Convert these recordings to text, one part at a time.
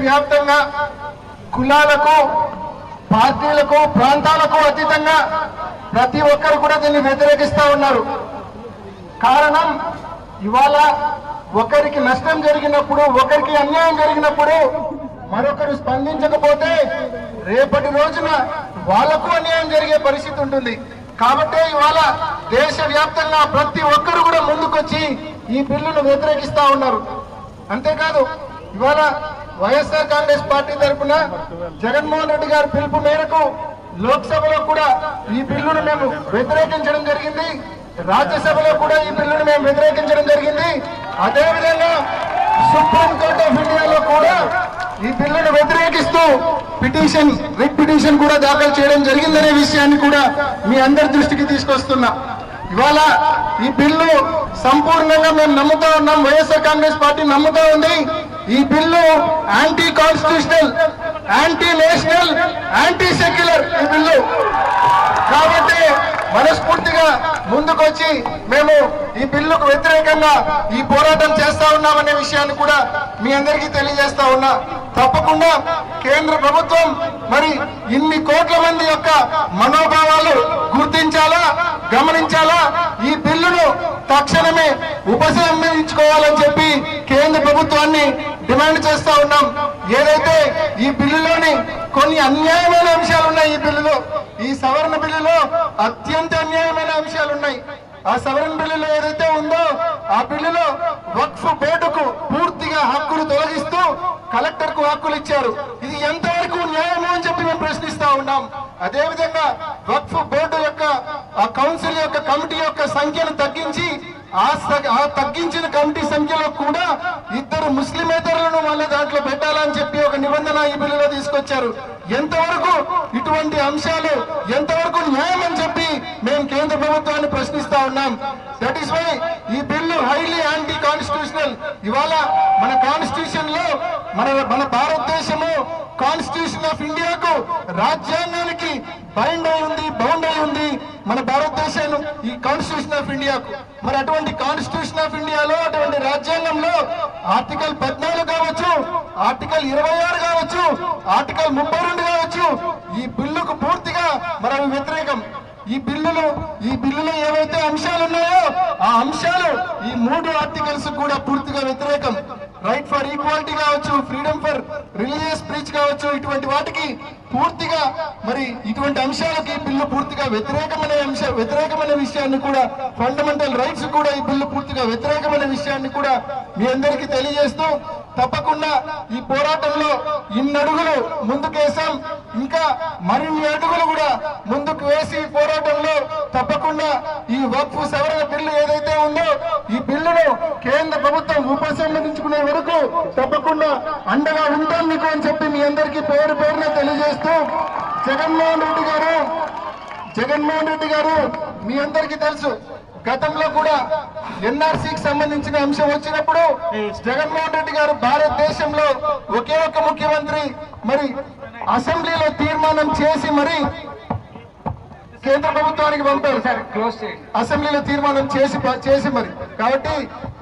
దేశవ్యాప్తంగా కులాలకు పార్టీలకు ప్రాంతాలకు అతీతంగా ప్రతి ఒక్కరు కూడా దీన్ని వ్యతిరేకిస్తా ఉన్నారు. కారణం ఇవాళ ఒకరికి నష్టం జరిగినప్పుడు ఒకరికి అన్యాయం జరిగినప్పుడు మరొకరు స్పందించకపోతే రేపటి రోజున వాళ్ళకు అన్యాయం జరిగే పరిస్థితి ఉంటుంది. కాబట్టి ఇవాళ దేశవ్యాప్తంగా ప్రతి ఒక్కరు కూడా ముందుకొచ్చి ఈ బిల్లును వ్యతిరేకిస్తా ఉన్నారు. అంతేకాదు ఇవాళ వైఎస్ఆర్ కాంగ్రెస్ పార్టీ తరఫున జగన్మోహన్ రెడ్డి గారి పిలుపు మేరకు లోక్సభలో కూడా ఈ బిల్లును మేము వ్యతిరేకించడం జరిగింది. రాజ్యసభలో కూడా ఈ బిల్లును మేము వ్యతిరేకించడం జరిగింది. అదేవిధంగా సుప్రీంకోర్టు ఆఫ్ ఇండియాలో కూడా ఈ బిల్లును వ్యతిరేకిస్తూ పిటిషన్ రిట్ పిటిషన్ కూడా దాఖలు చేయడం జరిగిందనే విషయాన్ని కూడా మీ అందరి దృష్టికి తీసుకొస్తున్నా. ఇవాళ ఈ బిల్లు సంపూర్ణంగా మేము నమ్ముతా ఉన్నాం. వైఎస్ఆర్ కాంగ్రెస్ పార్టీ నమ్ముతా ఉంది. ఈ bill anti constitutional anti national anti secular ఈ బిల్లు. కాబట్టి మనస్ఫూర్తిగా ముందుకొచ్చి మేము ఈ బిల్లుకు వ్యతిరేకంగా ఈ పోరాటం చేస్తా ఉన్నామనే విషయాన్ని కూడా మీ అందరికీ తెలియజేస్తా ఉన్నా. తప్పకుండా కేంద్ర ప్రభుత్వం మరి ఇన్ని కోట్ల మంది యొక్క మనోభావాలు గుర్తించాలా గమనించాలా? ఈ బిల్లును తక్షణమే ఉపసంహరించుకోవాలని చెప్పి కేంద్ర ప్రభుత్వాన్ని డిమాండ్ చేస్తా ఉన్నాం. ఏదైతే ఈ బిల్లులోని కొన్ని అన్యాయమైన అంశాలు ఉన్నాయి ఈ బిల్లులో ఈ సవరణ బిల్లులో అత్యంత అన్యాయమైన అంశాలు ఉన్నాయి. ఆ సవరణ బిల్లులో ఏదైతే ఉందో ఆ బిల్లులో వక్ఫ్ బోర్డుకు పూర్తిగా హక్కులు తొలగిస్తూ కలెక్టర్కు హక్కులు ఇచ్చారు. ఇది ఎంతవరకు న్యాయము అని చెప్పి మేము ప్రశ్నిస్తా ఉన్నాం. అదేవిధంగా వక్ఫ్ బోర్డు యొక్క ఆ కౌన్సిల్ యొక్క కమిటీ యొక్క సంఖ్యను తగ్గించి ఆ ఆ తగ్గించిన కమిటీ సంఖ్యలో కూడా ఇద్దరు ముస్లిమేతరులను మళ్ళీ దాంట్లో పెట్టాలని చెప్పి ఒక నిబంధన ఈ బిల్లులో తీసుకొచ్చారు. ఎంతవరకు ఇటువంటి అంశాలు ఎంతవరకు న్యాయం అని చెప్పి మేము కేంద్ర ప్రభుత్వాన్ని ప్రశ్నిస్తా ఉన్నాం. దట్ ఈస్ వై ఈ బిల్లు హైలీ యాంటీ కాన్స్టిట్యూషనల్ ఇవాళ మన కాన్స్టిట్యూషన్లో మన మన భారతదేశము కాన్స్టిట్యూషన్ ఆఫ్ ఇండియాకు రాజ్యాంగానికి బైండ్ అయి ఉంది బౌండ్ అయి ఉంది మన భారతదేశం ఈ కాన్స్టిట్యూషన్ ఆఫ్ ఇండియాకు మరి అటువంటి కాన్స్టిట్యూషన్ ఆఫ్ ఇండియాలో అటువంటి రాజ్యాంగంలో ఆర్టికల్ పద్నాలుగు కావచ్చు ఆర్టికల్ ఇరవై ఆరు కావచ్చు ఆర్టికల్ ముప్పై రెండు కావచ్చు ఈ బిల్లుకు పూర్తిగా మరి అవి వ్యతిరేకం. ఈ బిల్లులు ఈ బిల్లులో ఏవైతే అంశాలు ఉన్నాయో ఆ అంశాలు ఈ మూడు ఆర్టికల్స్ కూడా పూర్తిగా వ్యతిరేకం. రైట్ ఫర్ ఈక్వాలిటీ కావచ్చు ఫ్రీడమ్ ఫర్ రిలీజియస్ స్పీచ్ కావచ్చు ఇటువంటి వాటికి పూర్తిగా మరి ఇటువంటి అంశాలకి ఈ బిల్లు పూర్తిగా వ్యతిరేకమైన అంశ వ్యతిరేకమైన విషయాన్ని కూడా ఫండమెంటల్ రైట్స్ కూడా ఈ బిల్లు పూర్తిగా వ్యతిరేకమైన విషయాన్ని కూడా మీ అందరికీ తెలియజేస్తూ తప్పకుండా ఈ పోరాటంలో ఇన్నడుగులు ముందుకేసాం ఇంకా మరిన్ని అడుగులు కూడా ముందుకు వేసి ఈ తప్పకుండా ఈ వక్ఫ్ సవరణ బిల్లు ఏదైతే ఉందో ఈ బిల్లును కేంద్ర ప్రభుత్వం ఉపసంహరించుకునే వరకు తప్పకుండా అండగా ఉంటాం మీకు అని చెప్పి మీ అందరికీ పేరు పేరున తెలియజేస్తూ జగన్మోహన్ రెడ్డి గారు జగన్మోహన్ రెడ్డి గారు మీ అందరికీ తెలుసు గతంలో కూడా ఎన్ఆర్సీకి సంబంధించిన అంశం వచ్చినప్పుడు జగన్మోహన్ రెడ్డి గారు భారతదేశంలో ఒకే ఒక్క ముఖ్యమంత్రి మరి అసెంబ్లీలో తీర్మానం చేసి మరి కేంద్ర ప్రభుత్వానికి పంపారు. అసెంబ్లీలో తీర్మానం చేసి చేసి మరి. కాబట్టి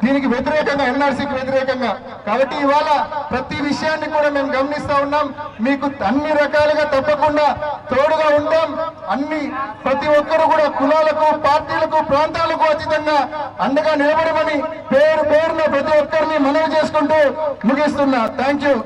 దీనికి వ్యతిరేకంగా ఎన్ఆర్సీకి వ్యతిరేకంగా. కాబట్టి ఇవాళ ప్రతి విషయాన్ని కూడా మేము గమనిస్తా ఉన్నాం. మీకు అన్ని రకాలుగా తప్పకుండా తోడుగా ఉంటాం. అన్ని ప్రతి ఒక్కరు కూడా కులాలకు పార్టీలకు ప్రాంతాలకు అతీతంగా అండగా నిలబడమని పేరు పేరున ప్రతి ఒక్కరిని మనవి చేసుకుంటూ ముగిస్తున్నా. Thank you